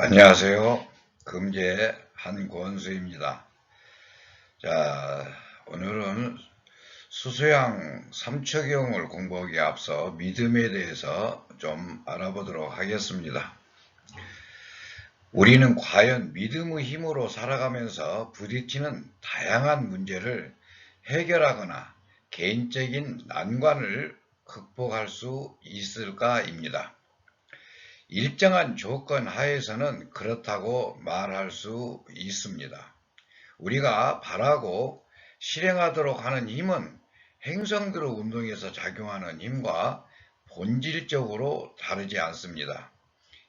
안녕하세요. 금제 한권수입니다. 자, 오늘은 수소양 삼척경을 공부하기에 앞서 믿음에 대해서 좀 알아보도록 하겠습니다. 우리는 과연 믿음의 힘으로 살아가면서 부딪히는 다양한 문제를 해결하거나 개인적인 난관을 극복할 수 있을까입니다. 일정한 조건 하에서는 그렇다고 말할 수 있습니다. 우리가 바라고 실행하도록 하는 힘은 행성들의 운동에서 작용하는 힘과 본질적으로 다르지 않습니다.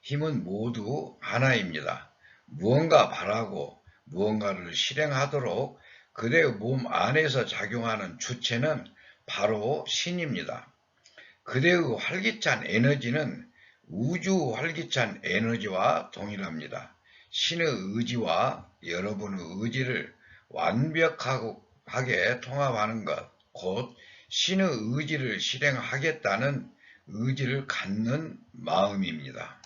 힘은 모두 하나입니다. 무언가 바라고 무언가를 실행하도록 그대의 몸 안에서 작용하는 주체는 바로 신입니다. 그대의 활기찬 에너지는 우주 활기찬 에너지와 동일합니다. 신의 의지와 여러분의 의지를 완벽하게 통합하는 것, 곧 신의 의지를 실행하겠다는 의지를 갖는 마음입니다.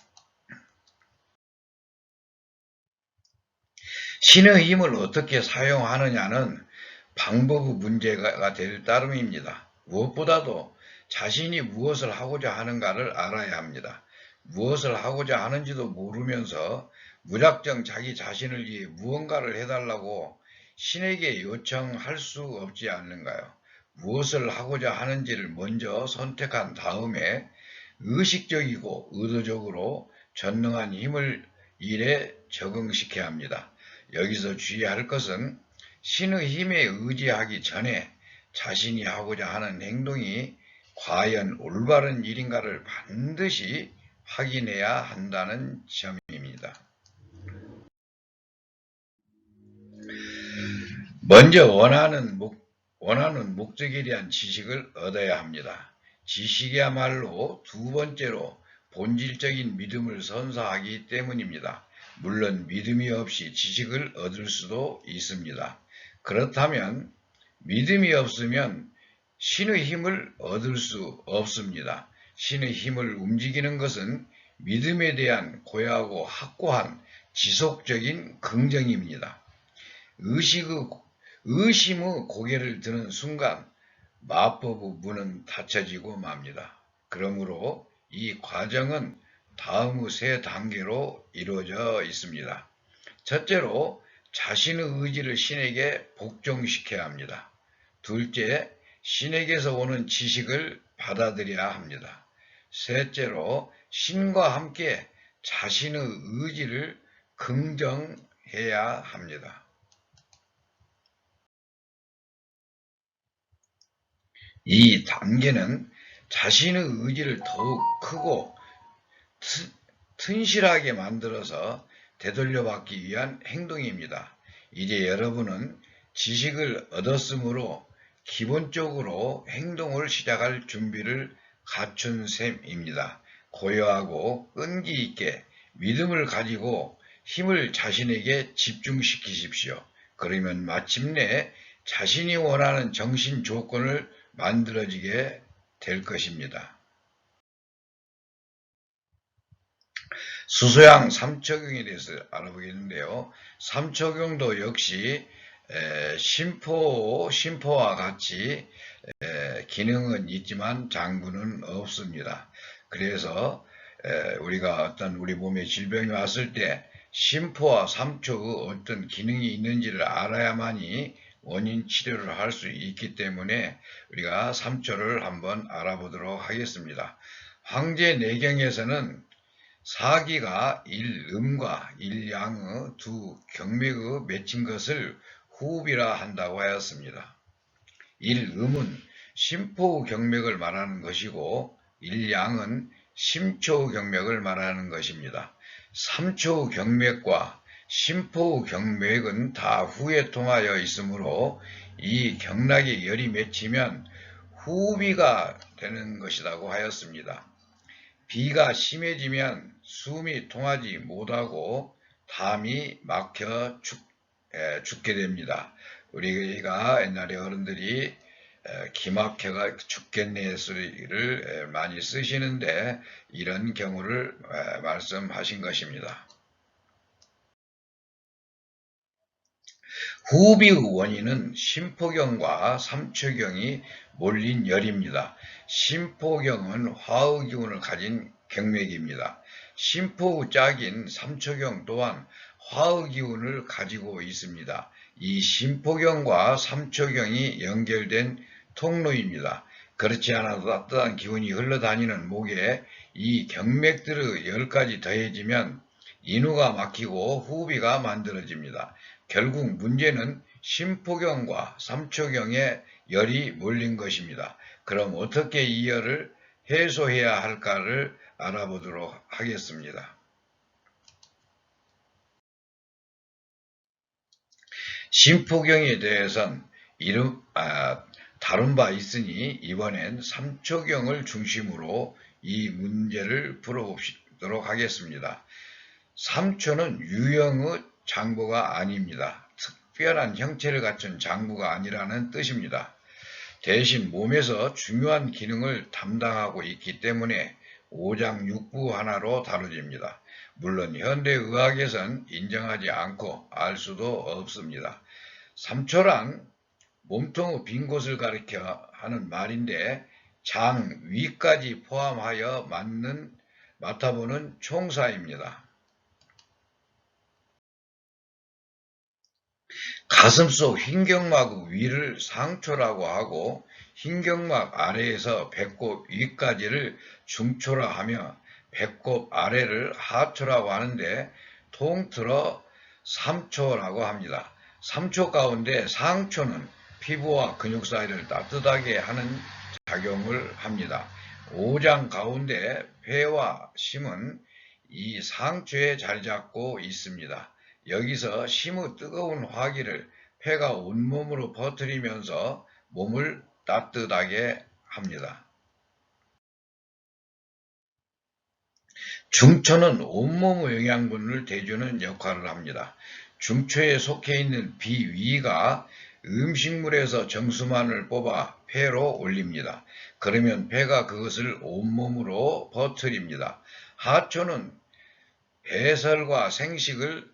신의 힘을 어떻게 사용하느냐는 방법의 문제가 될 따름입니다. 무엇보다도 자신이 무엇을 하고자 하는가를 알아야 합니다. 무엇을 하고자 하는지도 모르면서 무작정 자기 자신을 위해 무언가를 해달라고 신에게 요청할 수 없지 않는가요? 무엇을 하고자 하는지를 먼저 선택한 다음에 의식적이고 의도적으로 전능한 힘을 일에 적응시켜야 합니다. 여기서 주의할 것은 신의 힘에 의지하기 전에 자신이 하고자 하는 행동이 과연 올바른 일인가를 반드시 확인해야 한다는 점입니다. 먼저 원하는, 목, 원하는 목적에 대한 지식을 얻어야 합니다. 지식이야말로 두 번째로 본질적인 믿음을 선사하기 때문입니다. 물론 믿음이 없이 지식을 얻을 수도 있습니다. 그렇다면 믿음이 없으면 신의 힘을 얻을 수 없습니다. 신의 힘을 움직이는 것은 믿음에 대한 고야하고 확고한 지속적인 긍정입니다. 의식의, 의심의 고개를 드는 순간 마법의 문은 닫혀지고 맙니다. 그러므로 이 과정은 다음의 세 단계로 이루어져 있습니다. 첫째로 자신의 의지를 신에게 복종시켜야 합니다. 둘째, 신에게서 오는 지식을 받아들여야 합니다. 셋째로 신과 함께 자신의 의지를 긍정해야 합니다. 이 단계는 자신의 의지를 더욱 크고 튼실하게 만들어서 되돌려받기 위한 행동입니다. 이제 여러분은 지식을 얻었으므로 기본적으로 행동을 시작할 준비를 갖춘 셈입니다. 고요하고 끈기 있게 믿음을 가지고 힘을 자신에게 집중시키십시오. 그러면 마침내 자신이 원하는 정신 조건을 만들어지게 될 것입니다. 수소양 삼척경에 대해서 알아보겠는데요. 삼척경도 역시 심포, 심포와 같이 기능은 있지만 장부는 없습니다. 그래서 우리가 어떤 우리 몸에 질병이 왔을 때 심포와 삼초의 어떤 기능이 있는지를 알아야만이 원인 치료를 할 수 있기 때문에 우리가 삼초를 한번 알아보도록 하겠습니다. 황제 내경에서는 사기가 일음과 일양의 두 경맥의 맺힌 것을 호흡이라 한다고 하였습니다. 일음은 심포 경맥을 말하는 것이고 일양은 심초 경맥을 말하는 것입니다. 삼초 경맥과 심포 경맥은 다 후에 통하여 있으므로 이 경락에 열이 맺히면 후비가 되는 것이라고 하였습니다. 비가 심해지면 숨이 통하지 못하고 담이 막혀 죽, 에, 죽게 됩니다. 우리가 옛날에 어른들이 기막혀가 죽겠네 소리를 많이 쓰시는데 이런 경우를 말씀하신 것입니다. 후비의 원인은 심포경과 삼초경이 몰린 열입니다. 심포경은 화의 기운을 가진 경맥입니다. 심포의 짝인 삼초경 또한 화의 기운을 가지고 있습니다. 이 심포경과 삼초경이 연결된 통로입니다. 그렇지 않아도 따뜻한 기운이 흘러다니는 목에 이 경맥들의 열까지 더해지면 인후가 막히고 후비가 만들어집니다. 결국 문제는 심포경과 삼초경에 열이 몰린 것입니다. 그럼 어떻게 이 열을 해소해야 할까를 알아보도록 하겠습니다. 심포경에 대해선 이름, 아, 다룬 바 있으니 이번엔 삼초경을 중심으로 이 문제를 풀어보도록 하겠습니다. 삼초는 유형의 장부가 아닙니다. 특별한 형체를 갖춘 장부가 아니라는 뜻입니다. 대신 몸에서 중요한 기능을 담당하고 있기 때문에 오장육부 하나로 다뤄집니다. 물론 현대의학에선 인정하지 않고 알 수도 없습니다. 삼초란 몸통의 빈 곳을 가리켜 하는 말인데 장 위까지 포함하여 맞는 맡아보는 총사입니다. 가슴속 흰경막 위를 상초라고 하고 흰경막 아래에서 배꼽 위까지를 중초라 하며 배꼽 아래를 하초라고 하는데 통틀어 삼초라고 합니다. 삼초 가운데 상초는 피부와 근육 사이를 따뜻하게 하는 작용을 합니다. 오장 가운데 폐와 심은 이 상초에 자리 잡고 있습니다. 여기서 심의 뜨거운 화기를 폐가 온몸으로 퍼뜨리면서 몸을 따뜻하게 합니다. 중초는 온몸의 영양분을 대주는 역할을 합니다. 중초에 속해 있는 비위가 음식물에서 정수만을 뽑아 폐로 올립니다. 그러면 폐가 그것을 온몸으로 퍼뜨립니다. 하초는 배설과 생식을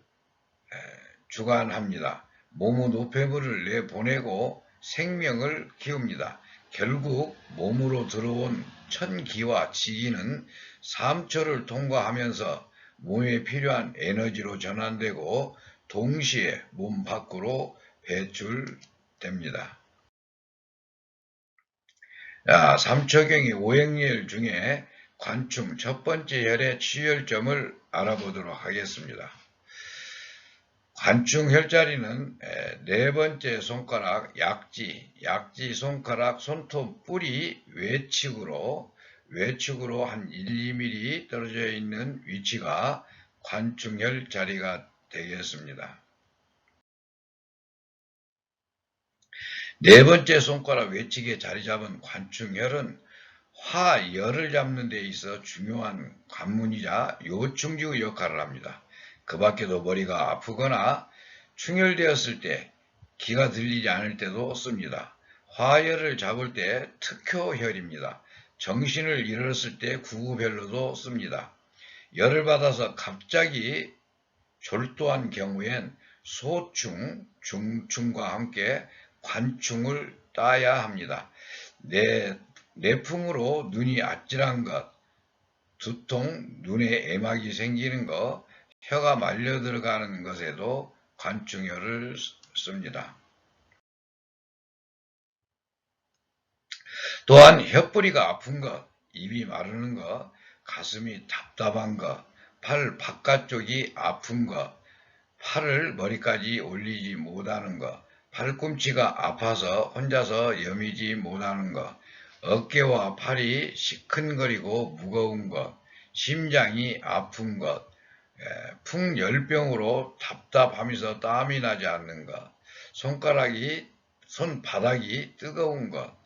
주관합니다. 몸의 노폐물을 내보내고 생명을 키웁니다. 결국 몸으로 들어온 천기와 지기는 삼초를 통과하면서 몸에 필요한 에너지로 전환되고 동시에 몸 밖으로 배출됩니다. 자, 삼초경의 오행열 중에 관충 첫 번째 혈의 치열점을 알아보도록 하겠습니다. 관충 혈자리는 네 번째 손가락 약지, 약지 손가락 손톱 뿌리 외측으로 외측으로 한 1, 2mm 떨어져 있는 위치가 관충혈 자리가 되겠습니다. 네 번째 손가락 외측에 자리 잡은 관충혈은 화열을 잡는 데 있어 중요한 관문이자 요충지의 역할을 합니다. 그 밖에도 머리가 아프거나 충혈되었을 때 기가 들리지 않을 때도 씁니다. 화열을 잡을 때 특효혈입니다. 정신을 잃었을 때 구구별로도 씁니다. 열을 받아서 갑자기 졸도한 경우엔 소충, 중충과 함께 관충을 따야 합니다. 내, 내풍으로 눈이 아찔한 것, 두통, 눈에 애막이 생기는 것, 혀가 말려 들어가는 것에도 관충혈을 씁니다. 또한 혀뿌리가 아픈 것, 입이 마르는 것, 가슴이 답답한 것, 팔 바깥쪽이 아픈 것, 팔을 머리까지 올리지 못하는 것, 팔꿈치가 아파서 혼자서 여미지 못하는 것, 어깨와 팔이 시큰거리고 무거운 것, 심장이 아픈 것, 풍열병으로 답답하면서 땀이 나지 않는 것, 손가락이, 손바닥이 뜨거운 것,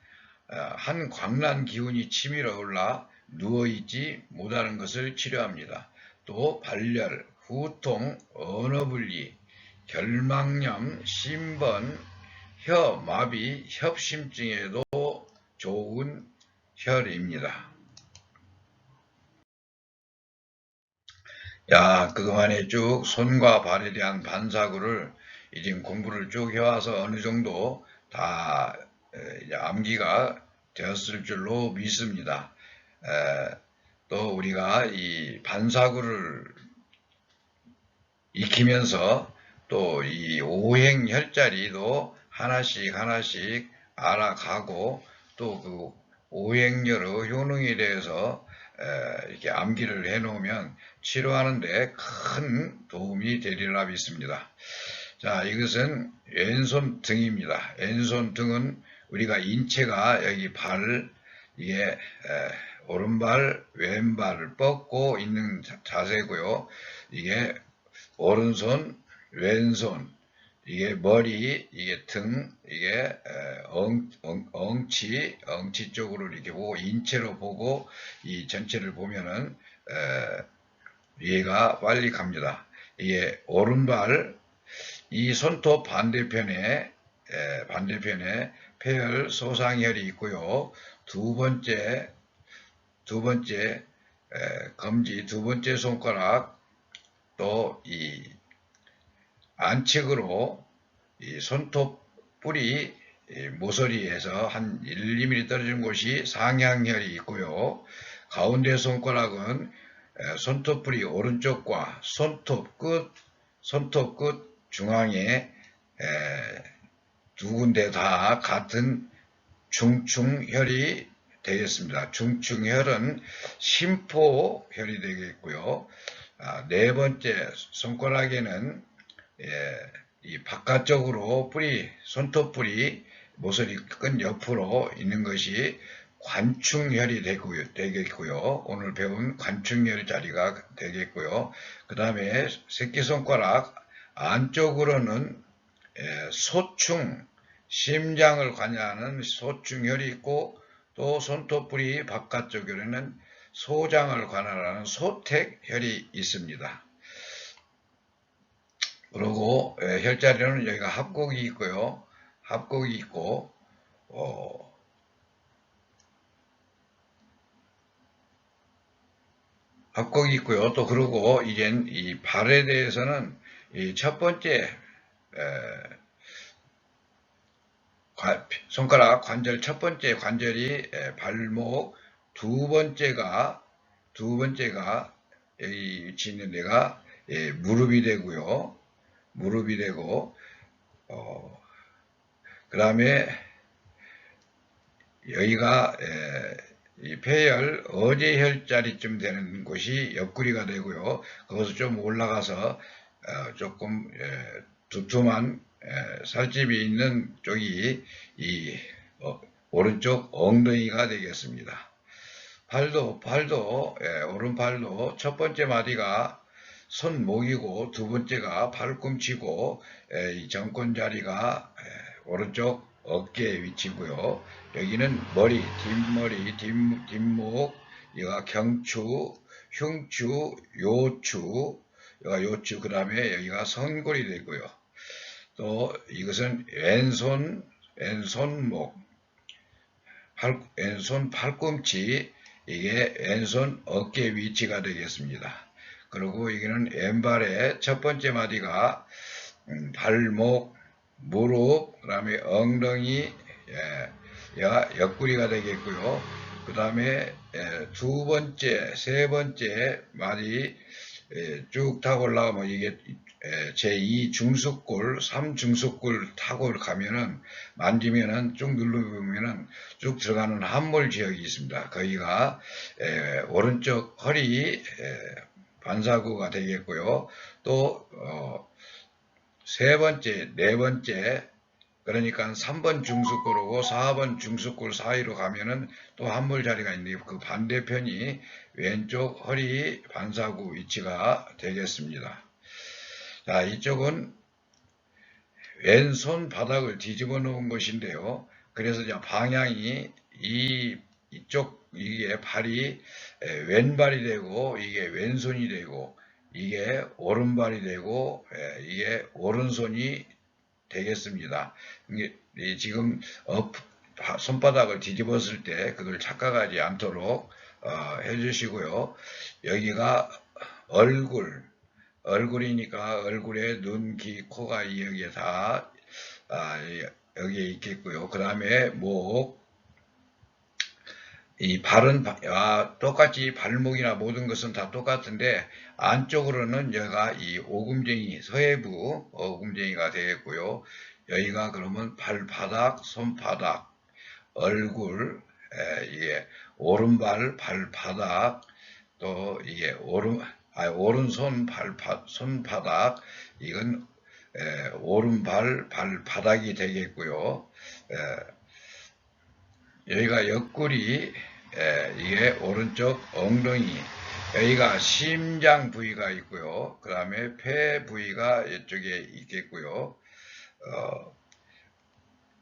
한 광란 기운이 치밀어 올라 누워있지 못하는 것을 치료합니다. 또 발열, 후통, 언어분리, 결막염, 심번, 혀 마비, 협심증에도 좋은 혈입니다. 야, 그동안에 쭉 손과 발에 대한 반사구를 이 지금 공부를 쭉 해와서 어느 정도 다 에, 이제 암기가 되었을 줄로 믿습니다. 에, 또 우리가 이 반사구를 익히면서 또 이 오행 혈자리도 하나씩 하나씩 알아가고 또 그 오행열의 효능에 대해서 에, 이렇게 암기를 해놓으면 치료하는데 큰 도움이 되리라 믿습니다. 자, 이것은 왼손 등입니다. 왼손 등은 우리가 인체가 여기 발, 이게 에, 오른발, 왼발을 뻗고 있는 자- 자세고요. 이게 오른손, 왼손, 이게 머리, 이게 등, 이게 에, 엉, 엉, 엉치, 엉치 쪽으로 이렇게 보고 인체로 보고 이 전체를 보면은 에, 이해가 빨리 갑니다. 이게 오른발, 이 손톱 반대편에 에, 반대편에 폐혈 소상혈이 있고요. 두 번째 두 번째 에, 검지 두 번째 손가락 또 이 안측으로 이 손톱 뿌리 이 모서리에서 한 1, 2mm 떨어진 곳이 상향혈이 있고요. 가운데 손가락은 에, 손톱 뿌리 오른쪽과 손톱 끝 손톱 끝 중앙에 에, 두 군데 다 같은 중충혈이 되겠습니다. 중충혈은 심포혈이 되겠고요. 아, 네 번째 손가락에는 예, 이 바깥쪽으로 뿌리, 손톱 뿌리, 모서리 끈 옆으로 있는 것이 관충혈이 되겠고요. 오늘 배운 관충혈 자리가 되겠고요. 그 다음에 새끼손가락 안쪽으로는 예, 소충, 심장을 관여하는 소충혈이 있고 또 손톱뿌리 바깥쪽에는 소장을 관할하는 소택혈이 있습니다. 그리고 예, 혈자리는 여기가 합곡이 있고요. 합곡이 있고 어, 합곡이 있고요. 또 그리고 이젠 이 발에 대해서는 이 첫 번째 손가락 관절 첫 번째 관절이 에, 발목 두 번째가 두 번째가 여기 위치 있는 데가 예, 무릎이 되고요. 무릎이 되고 어, 그 다음에 여기가 에, 이 폐혈 어제혈 자리쯤 되는 곳이 옆구리가 되고요. 거기서 좀 올라가서 어, 조금 에, 두툼한 에, 살집이 있는 쪽이 이 어, 오른쪽 엉덩이가 되겠습니다. 팔도 팔도 예, 오른팔도 첫 번째 마디가 손목이고 두 번째가 발꿈치고 예, 이 정권 자리가 예, 오른쪽 어깨 위치고요. 여기는 머리, 뒷머리, 뒷, 뒷목, 여기가 경추, 흉추, 요추, 여기가 요추, 그 다음에 여기가 선골이 되고요. 또 이것은 왼손, 왼손목, 팔, 왼손 팔꿈치, 이게 왼손 어깨 위치가 되겠습니다. 그리고 여기는 왼발의 첫 번째 마디가 음, 발목, 무릎, 그 다음에 엉덩이, 예, 야, 옆구리가 되겠고요. 그 다음에 두 번째, 세 번째 마디 예, 쭉 타고 올라가면 이게 제2 중수골, 3 중수골 타고 가면은 만지면은 쭉 누르면은 쭉 들어가는 함몰 지역이 있습니다. 거기가 에, 오른쪽 허리 에, 반사구가 되겠고요. 또 어, 세 번째, 네 번째 그러니까 3번 중수골하고 4번 중수골 사이로 가면은 또 함몰 자리가 있는데 그 반대편이 왼쪽 허리 반사구 위치가 되겠습니다. 자, 이쪽은 왼손 바닥을 뒤집어 놓은 것인데요. 그래서 이제 방향이 이 이쪽 이게 에, 왼발이 되고 이게 왼손이 되고 이게 오른발이 되고 에, 이게 오른손이 되겠습니다. 지금 업, 바- 손바닥을 뒤집었을 때 그걸 착각하지 않도록 어, 해주시고요. 여기가 얼굴, 얼굴이니까 얼굴에 눈, 귀, 코가 여기에 다 아, 여기에 있겠고요. 그 다음에 목, 이 발은 바- 아, 똑같이 발목이나 모든 것은 다 똑같은데 안쪽으로는 여기가 이 오금쟁이 서해부 오금쟁이가 되겠고요. 여기가 그러면 발바닥, 손바닥, 얼굴, 에, 이게 오른발, 발바닥, 또 이게 오른 아, 오른손 발바, 손바닥 이건 에, 오른발 발바닥이 되겠고요. 에, 여기가 옆구리 에, 이게 오른쪽 엉덩이 여기가 심장 부위가 있고요. 그 다음에 폐 부위가 이쪽에 있겠고요. 어,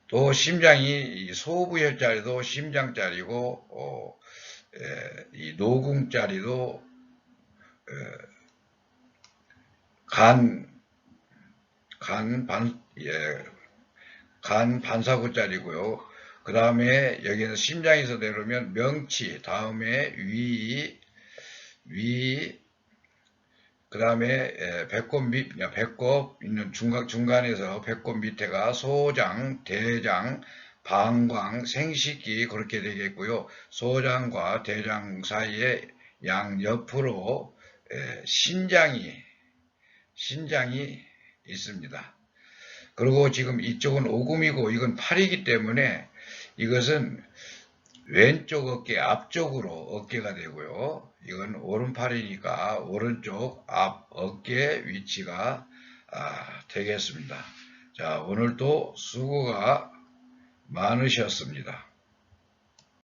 또 심장이 이 소부혈자리도 심장자리고 어, 에, 이 노궁자리도 에, 간, 간 반, 예, 간 반사구짜리고요. 그 다음에 여기는 심장에서 내려오면 명치, 다음에 위, 위, 그 다음에 배꼽 밑, 배꼽 있는 중간, 중간에서 배꼽 밑에가 소장, 대장, 방광, 생식기 그렇게 되겠고요. 소장과 대장 사이에 양 옆으로 에, 신장이 신장이 있습니다. 그리고 지금 이쪽은 오금이고 이건 팔이기 때문에 이것은 왼쪽 어깨 앞쪽으로 어깨가 되고요. 이건 오른팔이니까 오른쪽 앞 어깨 위치가 아, 되겠습니다. 자, 오늘도 수고가 많으셨습니다.